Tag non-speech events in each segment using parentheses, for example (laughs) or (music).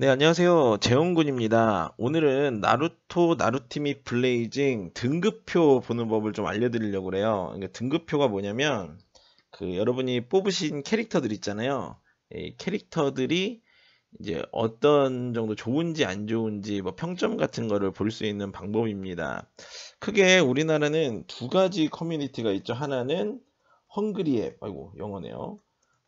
네, 안녕하세요. 재홍군입니다. 오늘은 나루토 나루티미 블레이징 등급표 보는 법을 좀 알려드리려고 그래요. 그러니까 등급표가 뭐냐면, 그 여러분이 뽑으신 캐릭터들 있잖아요. 이 캐릭터들이 이제 어떤 정도 좋은지 안 좋은지 뭐 평점 같은 거를 볼 수 있는 방법입니다. 크게 우리나라는 두 가지 커뮤니티가 있죠. 하나는 헝그리 앱, 아이고 영어네요.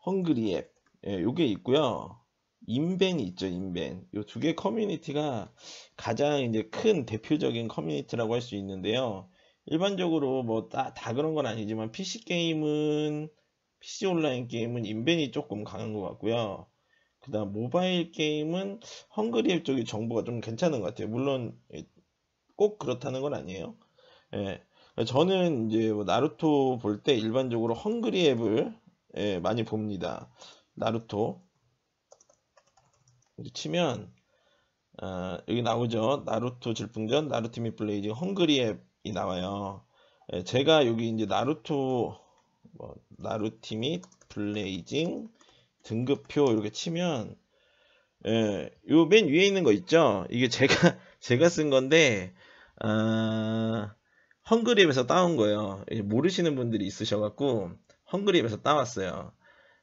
헝그리 앱, 예, 요게 있고요. 인벤이 있죠, 인벤. 요두개 커뮤니티가 가장 이제 큰 대표적인 커뮤니티라고 할 수 있는데요. 일반적으로 뭐다 다 그런 건 아니지만 PC 게임은 PC 온라인 게임은 인벤이 조금 강한 것 같고요. 그 다음 모바일 게임은 헝그리앱 쪽이 정보가 좀 괜찮은 것 같아요. 물론 꼭 그렇다는 건 아니에요. 예. 저는 이제 뭐 나루토 볼 때 일반적으로 헝그리앱을 예, 많이 봅니다. 나루토 치면 어, 여기 나오죠. 나루토 질풍전, 나루티미 블레이징 헝그리 앱이 나와요. 예, 제가 여기 이제 나루토 뭐, 나루티미 블레이징 등급표 이렇게 치면 예, 요 맨 위에 있는 거 있죠? 이게 제가 (laughs) 제가 쓴 건데 어, 헝그리 앱에서 따온 거예요. 모르시는 분들이 있으셔 갖고 헝그리 앱에서 따왔어요.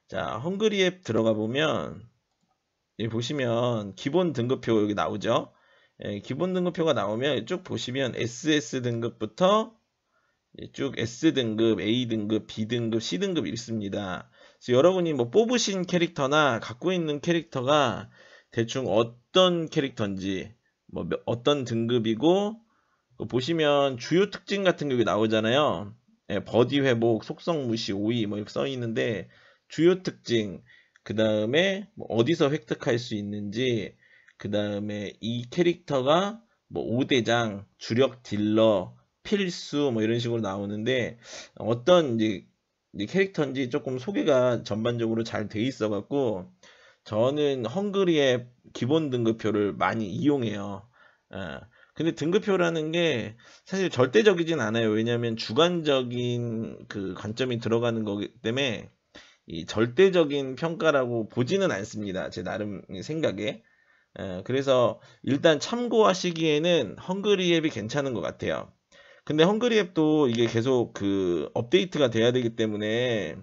자, 헝그리 앱 들어가 보면 여기 보시면 기본 등급표 여기 나오죠. 예, 기본 등급표가 나오면 쭉 보시면 SS 등급부터 쭉 S 등급, A 등급, B 등급, C 등급 있습니다. 그래서 여러분이 뭐 뽑으신 캐릭터나 갖고 있는 캐릭터가 대충 어떤 캐릭터인지 뭐 어떤 등급이고 보시면 주요 특징 같은 게 나오잖아요. 예, 버디 회복, 속성 무시, 오이 뭐 이렇게 써 있는데 주요 특징 그 다음에 뭐 어디서 획득할 수 있는지 그 다음에 이 캐릭터가 뭐 5대장, 주력 딜러, 필수 뭐 이런 식으로 나오는데 어떤 이제, 캐릭터인지 조금 소개가 전반적으로 잘 돼 있어 갖고 저는 헝그리의 기본 등급표를 많이 이용해요. 아, 근데 등급표라는 게 사실 절대적이진 않아요. 왜냐하면 주관적인 그 관점이 들어가는 거기 때문에 이 절대적인 평가라고 보지는 않습니다. 제 나름 생각에. 에, 그래서 일단 참고하시기에는 헝그리 앱이 괜찮은 것 같아요. 근데 헝그리 앱도 이게 계속 그 업데이트가 돼야 되기 때문에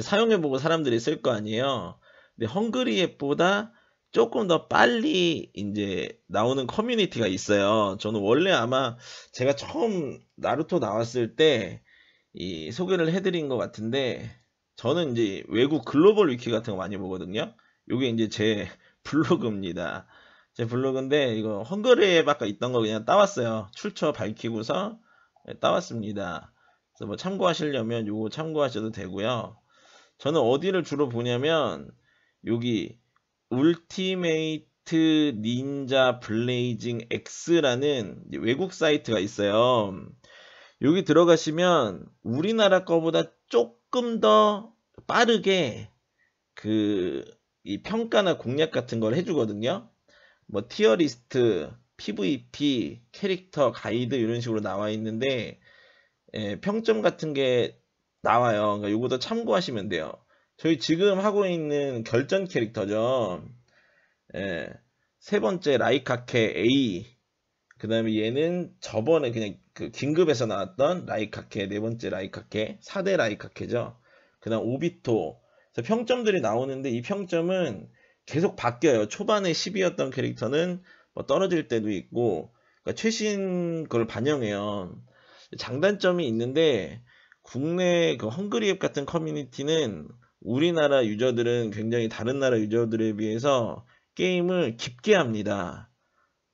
사용해보고 사람들이 쓸 거 아니에요. 근데 헝그리 앱보다 조금 더 빨리 이제 나오는 커뮤니티가 있어요. 저는 원래 아마 제가 처음 나루토 나왔을 때 이 소개를 해드린 것 같은데 저는 이제 외국 글로벌 위키 같은 거 많이 보거든요. 요게 이제 제 (laughs) 블로그입니다. 제 블로그인데 이거 헝그리에 아까 있던 거 그냥 따왔어요. 출처 밝히고서 네, 따왔습니다. 그래서 뭐 참고하시려면 요거 참고하셔도 되고요. 저는 어디를 주로 보냐면 여기 울티메이트 닌자 블레이징 X라는 외국 사이트가 있어요. 여기 들어가시면 우리나라 거보다 조금 더 빠르게 그 이 평가나 공략 같은 걸 해주거든요. 뭐 티어리스트, PVP, 캐릭터, 가이드 이런 식으로 나와 있는데 예, 평점 같은 게 나와요. 그러니까 요거도 참고하시면 돼요. 저희 지금 하고 있는 결전 캐릭터죠. 예, 세 번째 라이카케 A. 그 다음에 얘는 저번에 그냥 그 긴급에서 나왔던 라이카케, 네 번째 라이카케, 4대 라이카케죠. 그 다음 오비토. 평점들이 나오는데 이 평점은 계속 바뀌어요. 초반에 10이었던 캐릭터는 뭐 떨어질 때도 있고, 그러니까 최신 걸 반영해요. 장단점이 있는데, 국내 그 헝그리 앱 같은 커뮤니티는 우리나라 유저들은 굉장히 다른 나라 유저들에 비해서 게임을 깊게 합니다.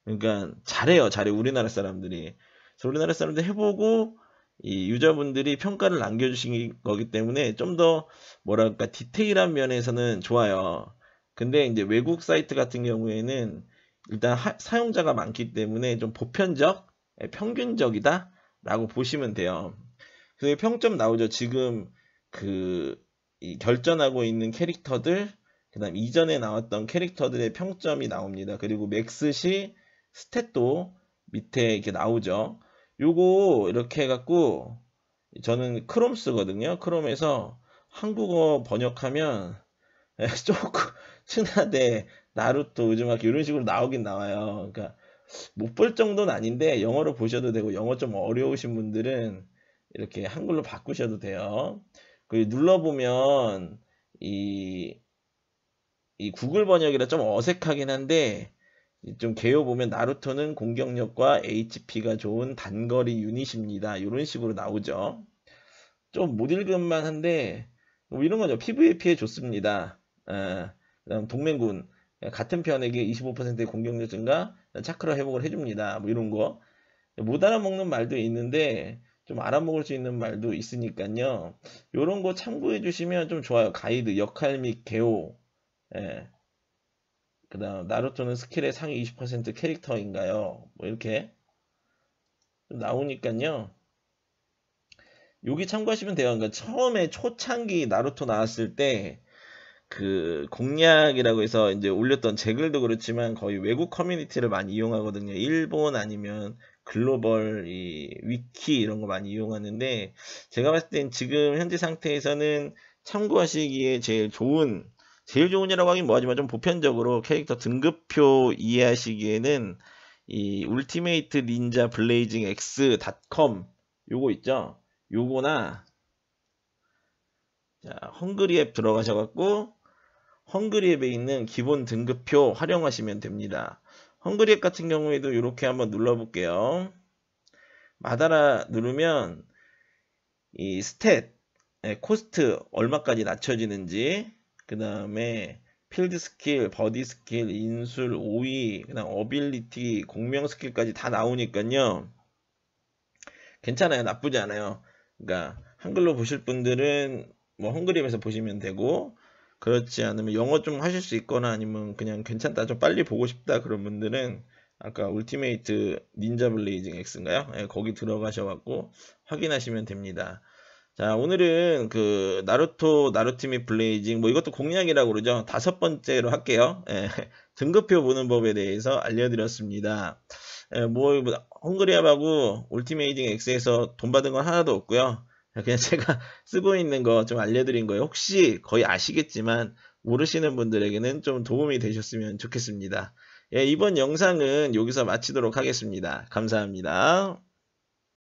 그러니까 잘해요. 잘해. 우리나라 사람들이. 그래서 우리나라 사람들 해보고 이 유저분들이 평가를 남겨주신 거기 때문에 좀 더 뭐랄까 디테일한 면에서는 좋아요. 근데 이제 외국 사이트 같은 경우에는 일단 하, 사용자가 많기 때문에 좀 보편적, 예, 평균적이다 라고 보시면 돼요. 그 평점 나오죠. 지금 그 결전하고 있는 캐릭터들, 그 다음 이전에 나왔던 캐릭터들의 평점이 나옵니다. 그리고 맥스시 스탯도 밑에 이렇게 나오죠. 요거 이렇게 해갖고 저는 크롬 쓰거든요. 크롬에서 한국어 번역하면 (laughs) 조금 친하대 나루토, 우즈마키 이런 식으로 나오긴 나와요. 그러니까 못 볼 정도는 아닌데 영어로 보셔도 되고 영어 좀 어려우신 분들은 이렇게 한글로 바꾸셔도 돼요. 그 눌러보면 이, 이 구글 번역이라 좀 어색하긴 한데 좀 개요 보면 나루토는 공격력과 HP가 좋은 단거리 유닛입니다. 이런 식으로 나오죠. 좀 못 읽을만 한데 뭐 이런 거죠. PVP에 좋습니다. 아, 그다음 동맹군 같은 편에게 25%의 공격력 증가, 차크라 회복을 해줍니다. 뭐 이런 거. 못 알아먹는 말도 있는데 좀 알아먹을 수 있는 말도 있으니까요. 이런 거 참고해 주시면 좀 좋아요. 가이드, 역할 및 개요. 예. 그 다음 나루토는 스킬의 상위 20% 캐릭터인가요? 뭐 이렇게 나오니까요. 여기 참고하시면 돼요. 그러니까 처음에 초창기 나루토 나왔을 때 그 공략이라고 해서 이제 올렸던 제 글도 그렇지만 거의 외국 커뮤니티를 많이 이용하거든요. 일본 아니면 글로벌 이 위키 이런 거 많이 이용하는데 제가 봤을 땐 지금 현재 상태에서는 참고하시기에 제일 좋은 제일 좋은 이라고 하긴 뭐하지만 좀 보편적으로 캐릭터 등급표 이해하시기에는 이 울티메이트 닌자 블레이징 X.com 요거 있죠? 요거나 자, 헝그리 앱 들어가셔갖고 헝그리 앱에 있는 기본 등급표 활용하시면 됩니다. 헝그리 앱 같은 경우에도 이렇게 한번 눌러볼게요. 마다라 누르면 이 스탯, 코스트 얼마까지 낮춰지는지 그 다음에 필드 스킬, 버디 스킬, 인술, 오이, 그다음 어빌리티, 공명 스킬까지 다 나오니까요. 괜찮아요. 나쁘지 않아요. 그러니까 한글로 보실 분들은 뭐 헝그림에서 보시면 되고 그렇지 않으면 영어 좀 하실 수 있거나 아니면 그냥 괜찮다 좀 빨리 보고 싶다 그런 분들은 아까 울티메이트 닌자 블레이징 X인가요? 네, 거기 들어가셔갖고 확인하시면 됩니다. 자, 오늘은 그 나루토, 나루티미 블레이징 뭐 이것도 공략이라고 그러죠. 다섯 번째로 할게요. 예, (laughs) 등급표 보는 법에 대해서 알려드렸습니다. 예, 뭐 헝그리압하고 울티메이징 X에서 돈 받은 건 하나도 없고요. 그냥 (laughs) 제가 쓰고 있는 거 좀 알려드린 거예요. 혹시 거의 아시겠지만 모르시는 분들에게는 좀 도움이 되셨으면 좋겠습니다. 예, 이번 영상은 여기서 마치도록 하겠습니다. 감사합니다.